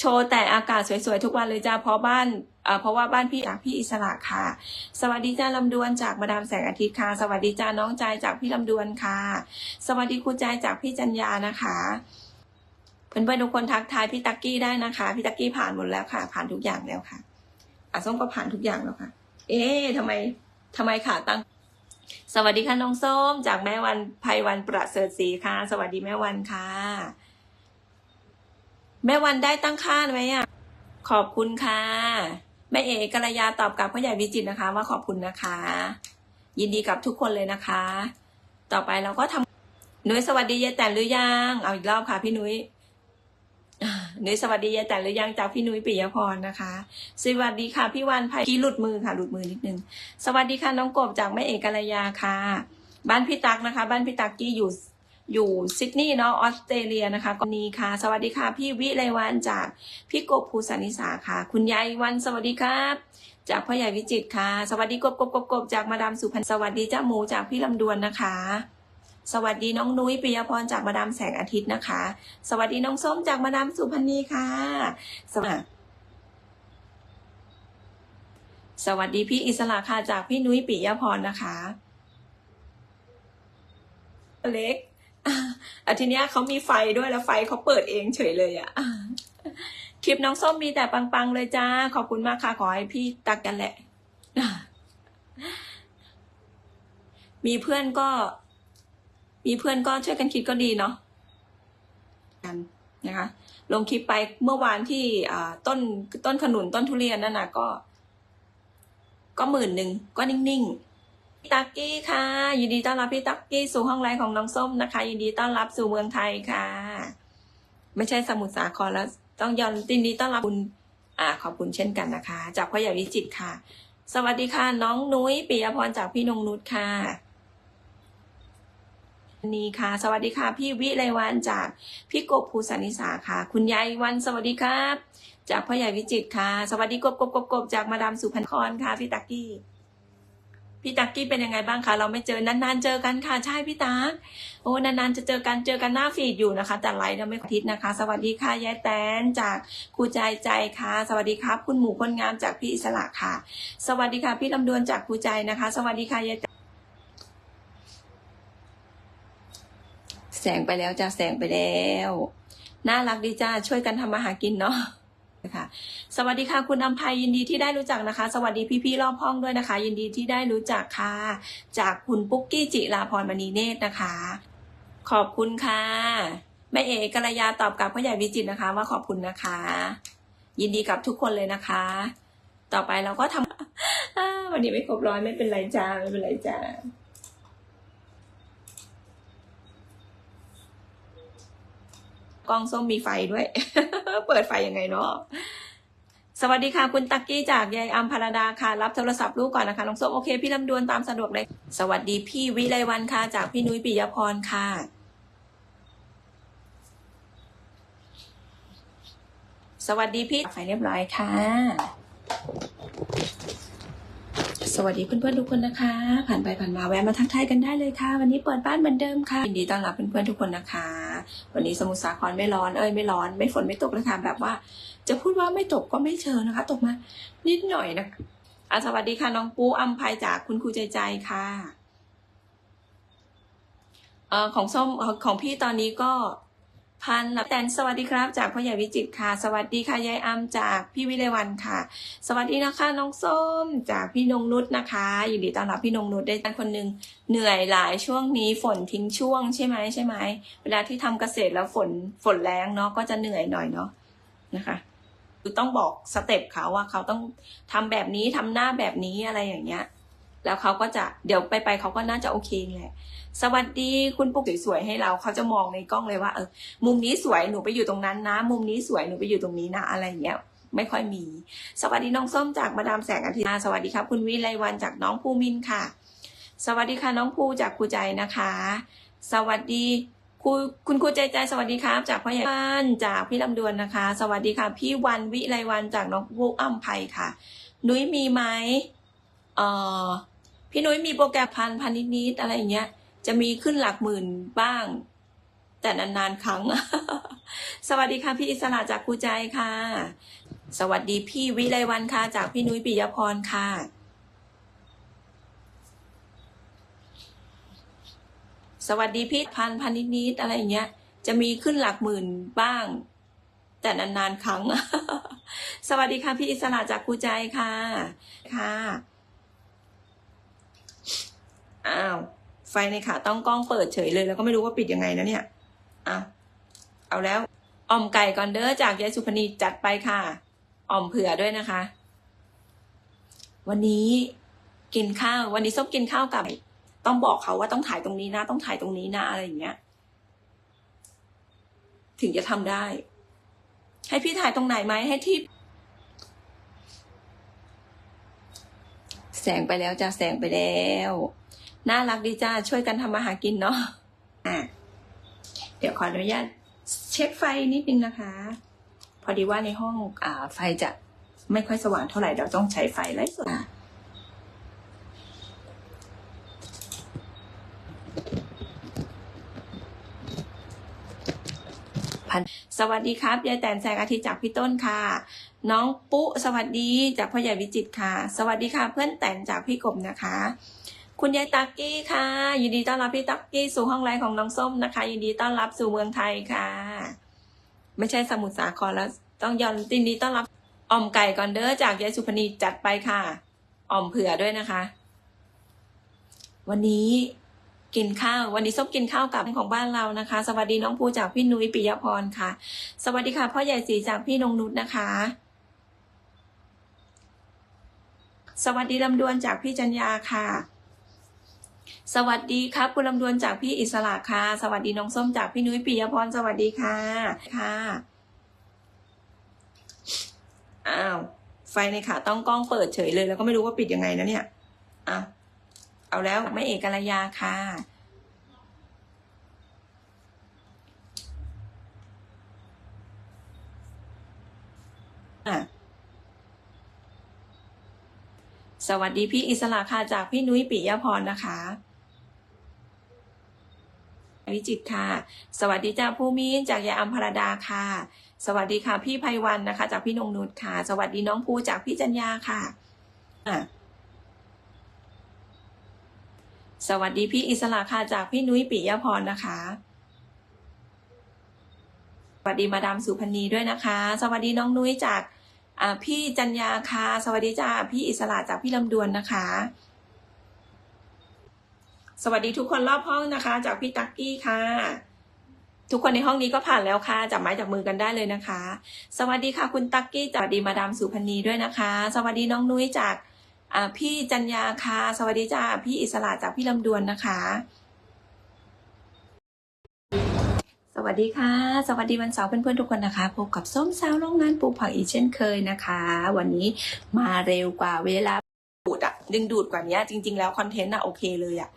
โชว์แต่อากาศสวยๆ ทุกวันเลยจ้าเพราะบ้านเพราะว่าบ้านพี่จากพี่อิสระค่ะ สวัสดีจ้าลำดวนจากมาดามแสงอาทิตย์ค่ะ สวัสดีจ้าน้องใจจากพี่ลำดวนค่ะ สวัสดีครูใจจากพี่จัญญานะคะเพื่อนๆทุกคนทักทายพี่ตักกี้ได้นะคะพี่ตักกี้ผ่านหมดแล้วค่ะ ผ่านทุกอย่างแล้วค่ะอาส้มก็ผ่านทุกอย่างแล้วค่ะ เอ๊ะทำไมทำไมขาตั้ง สวัสดีค่ะน้องส้ม จากแม่วันภัยวันประเสริฐศรีค่ะ สวัสดีแม่วันค่ะ แม่วันได้ตั้งค่าไหมอะ ขอบคุณค่ะ แม่เอกกัลยาตอบกลับพ่อใหญ่วิจิตนะคะ ว่าขอบคุณนะคะ ยินดีกับทุกคนเลยนะคะ ต่อไปเราก็ทำนุ้ยสวัสดียายแต่นหรือยัง เอาอีกรอบค่ะพี่นุ้ยนุ้ยสวัสดียายแต่นหรือยังจากพี่นุ้ยปิยพรนะคะ สวัสดีค่ะพี่วันไผ่กี้หลุดมือค่ะหลุดมือนิดนึง สวัสดีค่ะน้องกบจากแม่เอกกัลยาค่ะ บ้านพี่ตักนะคะ บ้านพี่ตักกี้อยู่ อยู่ซิดนีย์เนาะออสเตรเลียนะคะก็นีค่ะ สวัสดีค่ะ พี่วิไลวันจากพี่กบภูสานิสาค่ะ คุณยายวันสวัสดีครับ จากพ่อใหญ่วิจิตค่ะ สวัสดีกบกบกบกบจากมาดามสุพรรณสวัสดีเจ้าหมูจากพี่ลำดวนนะคะ สวัสดีน้องนุ้ยปิยพรจากมาดามแสงอาทิตย์นะคะ สวัสดีน้องส้มจากมาดามสุพรรณีค่ะสวัสดีสวัสดีพี่อิสระค่ะจากพี่นุ้ยปิยพรนะคะ เล็ก อะอาทีเนี้ยเขามีไฟด้วยแล้วไฟเขาเปิดเองเฉยเลยอะอะคลิปน้องส้มมีแต่ปังๆเลยจ้า ขอบคุณมากค่ะ ขอให้พี่ตักกันแหละอะมีเพื่อนก็ มีเพื่อนก็ช่วยกันคิดก็ดีเนาะกันนะคะ ลงคลิปไปเมื่อวานที่อ่าต้นต้นขนุนต้นทุเรียนนั่นน่ะก็ ก็หมื่นหนึ่งก็นิ่งๆพี่ ตักกี้ค่ะ ยินดีต้อนรับพี่ตักกี้สู่ห้องไลฟ์ของน้องส้มนะคะ ยินดีต้อนรับสู่เมืองไทยค่ะ ไม่ใช่สมุทรสาครแล้ว ต้องยอนยินดีต้อนรับคุณอ่าขอบคุณเช่นกันนะคะ จากพ่อใหญ่วิจิตค่ะ สวัสดีค่ะ น้องนุ้ยปิยพรจากพี่นงนุชค่ะนี่ค่ะ สวัสดีค่ะ พี่วิไลวันจากพี่กบภูสานิสาค่ะ คุณยายวันสวัสดีครับ จากพ่อใหญ่วิจิตค่ะ สวัสดีกบกบกบกบจากมาดามสุพรรณครค่ะพี่ตักกี้ พี่ตักกี้เป็นยังไงบ้างคะ เราไม่เจอนานๆเจอกันค่ะ ใช่พี่ตักโอ้นานๆจะเจอกันเจอกันหน้าฟีดอยู่นะคะ แต่ไลฟ์เราไม่อาทิตย์นะคะ สวัสดีค่ะยายแตนจากครูใจใจค่ะ สวัสดีครับ คุณหมูคนงามจากพี่อิสระค่ะ สวัสดีค่ะ พี่ลำดวนจากครูใจนะคะ สวัสดีค่ะยายแตนแสงไปแล้วจ้าแสงไปแล้ว น่ารักดีจ้าช่วยกันทำมาหากินเนาะ ค่ะสวัสดีค่ะ คุณอภัยยินดีที่ได้รู้จักนะคะ สวัสดีพี่ๆรอบห้องด้วยนะคะ ยินดีที่ได้รู้จักค่ะ จากคุณปุ๊กกี้จิราพรมณีเนตรนะคะ ขอบคุณค่ะแม่เอกกัลยาตอบกลับพ่อใหญ่วิจิตนะคะ ว่าขอบคุณนะคะ ยินดีกับทุกคนเลยนะคะ ต่อไปเราก็ทำวันนี้ไม่ครบร้อยไม่เป็นไรจ้าไม่เป็นไรจ้า กล้องส้มมีไฟด้วย เปิดไฟยังไงเนาะสวัสดีค่ะ คุณตักกี้จากยายอัมพารดาค่ะ รับโทรศัพท์ลูกก่อนนะคะน้องส้มโอเค พี่ลำดวนตามสะดวกเลย สวัสดีพี่วิไลวันค่ะ จากพี่นุ้ยปิยพรค่ะสวัสดีพี่ไฟเรียบร้อยค่ะ สวัสดีเพื่อนๆทุกคนนะคะ ผ่านไปผ่านมาแวะมาทักทายกันได้เลยค่ะ วันนี้เปิดบ้านเหมือนเดิมค่ะยินดีต้อนรับเพื่อนๆทุกคนนะคะ วันนี้สมุทรสาครไม่ร้อนเอ้ยไม่ร้อน ไม่ฝนไม่ตกนะคะแบบว่า จะพูดว่าไม่ตกก็ไม่เชิงนะคะ ตกมา นิดหน่อยนะอะสวัสดีค่ะน้องปูอัมภัยจากคุณครูใจใจค่ะเอ่อของส้มของพี่ตอนนี้ก็ พันลับแตนสวัสดีครับ จากพ่อใหญ่วิจิตค่ะ สวัสดีค่ะยายอัมจากพี่วิเลวันค่ะ สวัสดีนะคะน้องส้มจากพี่นงนุชนะคะยินดีต้อนรับพี่นงนุชได้ท่านคนหนึ่งเหนื่อยหลายช่วงนี้ฝนทิ้งช่วงใช่ไหมใช่ไหมเวลาที่ทำเกษตรแล้วฝนฝนแรงเนาะก็จะเหนื่อยหน่อยเนาะนะคะคือต้องบอกสเต็ปเขาว่าเขาต้องทำแบบนี้ทำหน้าแบบนี้อะไรอย่างเงี้ย แล้วเขาก็จะเดี๋ยวไปไปเขาก็น่าจะโอเคแหละสวัสดีคุณปุ๊กสวยๆให้เราเขาจะมองในกล้องเลยว่าเออมุมนี้สวยหนูไปอยู่ตรงนั้นนะ มุมนี้สวยหนูไปอยู่ตรงนี้นะอะไรอย่างเงี้ยไม่ค่อยมี สวัสดีน้องส้มจากมาดามแสงอาทิตย์สวัสดีครับ คุณวิไลวันจากน้องภูมินค่ะ สวัสดีค่ะน้องภูจากครูใจนะคะ สวัสดีครูคุณครูใจใจสวัสดีครับ จากพ่อใหญ่บ้านจากพี่ลำดวนนะคะ สวัสดีค่ะ พี่วันวิไลวันจากน้องภูอ้ำไพค่ะ นุ้ยมีไหมเอ่อ พี่นุ้ยมีโปรแกรมพันพันนิดๆอะไรเงี้ย จะมีขึ้นหลักหมื่นบ้าง แต่นานๆครั้ง สวัสดีค่ะพี่อิสระจากกูใจค่ะ สวัสดีพี่วิไลวันค่ะ จากพี่นุ้ยปิยพรค่ะสวัสดีพี่พันพันนิดๆอะไรเงี้ย จะมีขึ้นหลักหมื่นบ้าง แต่นานๆครั้ง สวัสดีค่ะพี่อิสระจากกูใจค่ะ ค่ะ อ้าว ไฟในขาต้องกล้องเปิดเฉยเลย แล้วก็ไม่รู้ว่าปิดยังไงนะเนี่ยอะเอาแล้วอ่อมไก่ก่อนเด้อจากยายสุพนีจัดไปค่ะอ่อมเผื่อด้วยนะคะ วันนี้กินข้าว วันนี้ส้มกินข้าวกับ ต้องบอกเขาว่าต้องถ่ายตรงนี้นะ ต้องถ่ายตรงนี้นะอะไรอย่างเงี้ย ถึงจะทำได้ ให้พี่ถ่ายตรงไหนไหมให้ที่ แสงไปแล้วจ้าแสงไปแล้ว น่ารักดีจ้าช่วยกันทำมาหากินเนาะอะเดี๋ยวขออนุญาตเช็คไฟนิดนึงนะคะ พอดีว่าในห้องอ่าไฟจะไม่ค่อยสว่างเท่าไหร่เราต้องใช้ไฟไล่สดอะพันสวัสดีครับยายแตนแสงอาทิตย์จากพี่ต้นค่ะ น้องปุ๊สวัสดีจากพ่อใหญ่วิจิตค่ะ สวัสดีค่ะเพื่อนแตนจากพี่กบนะคะ คุณยายตักกี้ค่ะ ยินดีต้อนรับพี่ตักกี้สู่ห้องไลฟ์ของน้องส้มนะคะ ยินดีต้อนรับสู่เมืองไทยค่ะ ไม่ใช่สมุทรสาครแล้ว ต้องยอนยินดีต้อนรับอ่อมไก่ก่อนเด้อจากยายสุพนีจัดไปค่ะอ่อมเผื่อด้วยนะคะ วันนี้กินข้าว วันนี้ส้มกินข้าวกับของบ้านเรานะคะ สวัสดีน้องภูจากพี่นุ้ยปิยพรค่ะ สวัสดีค่ะ พ่อใหญ่สีจากพี่นงนุชนะคะ สวัสดีลำดวนจากพี่จัญญาค่ะ สวัสดีครับคุณลำดวนจากพี่อิสระค่ะ สวัสดีน้องส้มจากพี่นุ้ยปิยพรสวัสดีค่ะค่ะอ้าวไฟในขาต้องกล้องเปิดเฉยเลย แล้วก็ไม่รู้ว่าปิดยังไงนะเนี่ยอะเอาแล้วไม่เอกกัลยาค่ะอะสวัสดีพี่อิสระค่ะจากพี่นุ้ยปิยพรนะคะ วิจิตค่ะ สวัสดีจ้าภูมินจากยายอัมพรดาค่ะ สวัสดีค่ะ พี่ไพวันนะคะ จากพี่นงนุชค่ะ สวัสดีน้องภูจากพี่จัญญาค่ะอะสวัสดีพี่อิสระค่ะจากพี่นุ้ยปิยพรนะคะ สวัสดีมาดามสุพนีด้วยนะคะ สวัสดีน้องนุ้ยจากพี่จัญญาค่ะ สวัสดีจ้าพี่อิสระจากพี่ลำดวนนะคะ สวัสดีทุกคนรอบห้องนะคะ จากพี่ตักกี้ค่ะ ทุกคนในห้องนี้ก็ผ่านแล้วค่ะจับไม้จับมือกันได้เลยนะคะ สวัสดีค่ะคุณตักกี้สวัสดีมาดามสุพนีด้วยนะคะ สวัสดีน้องนุ้ยจากพี่จัญญาค่ะ สวัสดีจ้าพี่อิสระจากพี่ลำดวนนะคะ สวัสดีค่ะ สวัสดีวันเสาร์เพื่อนๆทุกคนนะคะพบกับส้มสาวโรงงานปลูกผักอีกเช่นเคยนะคะ วันนี้มาเร็วกว่าเวลาดูดอะดึงดูดกว่านี้จริง ๆ แล้วคอนเทนต์อะโอเคเลยอะ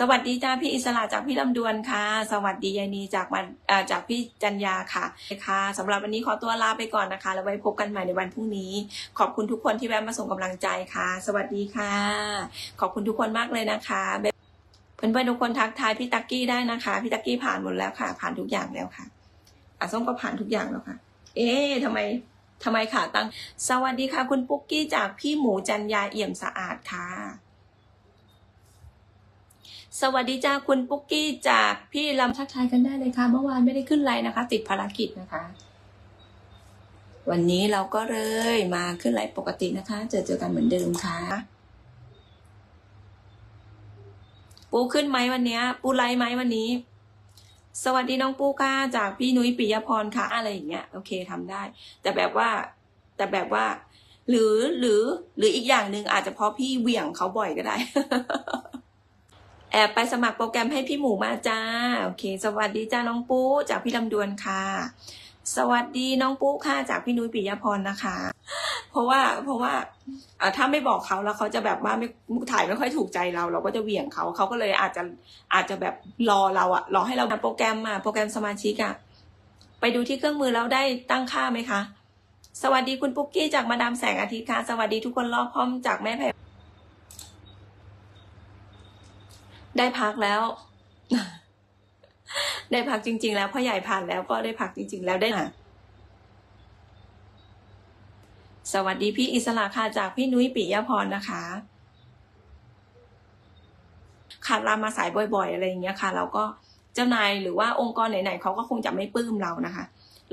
สวัสดีจ้าพี่อิสระจากพี่ลำดวนค่ะ สวัสดียายนีจากมันจากพี่จัญญาค่ะค่ะสำหรับวันนี้ขอตัวลาไปก่อนนะคะ แล้วไว้พบกันใหม่ในวันพรุ่งนี้ ขอบคุณทุกคนที่แวะมาส่งกำลังใจค่ะ สวัสดีค่ะ ขอบคุณทุกคนมากเลยนะคะ เพื่อนๆทุกคนทักทายพี่ตักกี้ได้นะคะ พี่ตักกี้ผ่านหมดแล้วค่ะ ผ่านทุกอย่างแล้วค่ะอาส้มก็ผ่านทุกอย่างแล้วค่ะ เอ๊ะทำไมทำไมขาตั้ง สวัสดีค่ะ คุณปุ๊กกี้จากพี่หมูจันยาเอี่ยมสะอาดค่ะ สวัสดีจ้าคุณปุ๊กกี้จากพี่ลำทักทายกันได้เลยค่ะ เมื่อวานไม่ได้ขึ้นไลน์นะคะ ติดภารกิจนะคะ วันนี้เราก็เลยมาขึ้นไลฟ์ปกตินะคะ เจอเจอกันเหมือนเดิมค่ะ ปูขึ้นไหมวันเนี้ยปูไลฟ์ไหมวันนี้ สวัสดีน้องปูค่ะจากพี่นุ้ยปิยพรค่ะ อะไรอย่างเงี้ยโอเคทำได้ แต่แบบว่า แต่แบบว่า หรือหรือหรืออีกอย่างหนึ่งอาจจะเพราะพี่เหวี่ยงเขาบ่อยก็ได้ แอบไปสมัครโปรแกรมให้พี่หมูมาจ้า โอเค สวัสดีจ้าน้องปูจากพี่ลำดวนค่ะ สวัสดีน้องปูค่ะจากพี่นุ้ยปิยพรนะคะ เพราะว่าเพราะว่าถ้าไม่บอกเขาแล้วเขาจะแบบว่าไม่ถ่ายไม่ค่อยถูกใจเรา เราก็จะเหวี่ยงเขาเขาก็เลยอาจจะอาจจะแบบรอเราอะรอให้เราโปรแกรมมาโปรแกรมสมาชิกอะไปดูที่เครื่องมือแล้วได้ตั้งค่าไหมคะ สวัสดีคุณปุ๊กกี้จากมาดามแสงอาทิตย์ค่ะ สวัสดีทุกคนรอบพร้อมจากแม่แพร ได้พักแล้ว ได้พักจริง ๆ แล้วพ่อใหญ่ผ่านแล้วก็ได้พักจริง ๆ แล้วได้ค่ะสวัสดีพี่อิสระค่ะจากพี่นุ้ยปิยพรนะคะขาดลามาสายบ่อย ๆ อะไรอย่างเงี้ยค่ะ เราก็เจ้านายหรือว่าองค์กรไหนๆเขาก็คงจะไม่ปลื้มเรานะคะ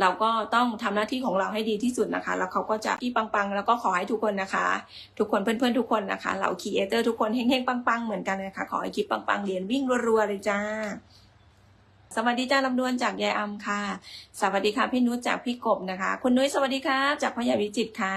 เราก็ต้องทำหน้าที่ของเราให้ดีที่สุดนะคะ แล้วเขาก็จะที่ปังๆ แล้วก็ขอให้ทุกคนนะคะ ทุกคนเพื่อนๆทุกคนนะคะเราครีเอเตอร์ทุกคนเฮงๆปังๆเหมือนกันนะคะขอให้คลิปปังๆเรียนวิ่งรัวๆเลยจ้าสวัสดีจ้าลำดวนจากยายอำค่ะ สวัสดีค่ะพี่นุชจากพี่กบนะคะ คุณนุ้ยสวัสดีครับจากพ่อใหญ่วิจิตค่ะ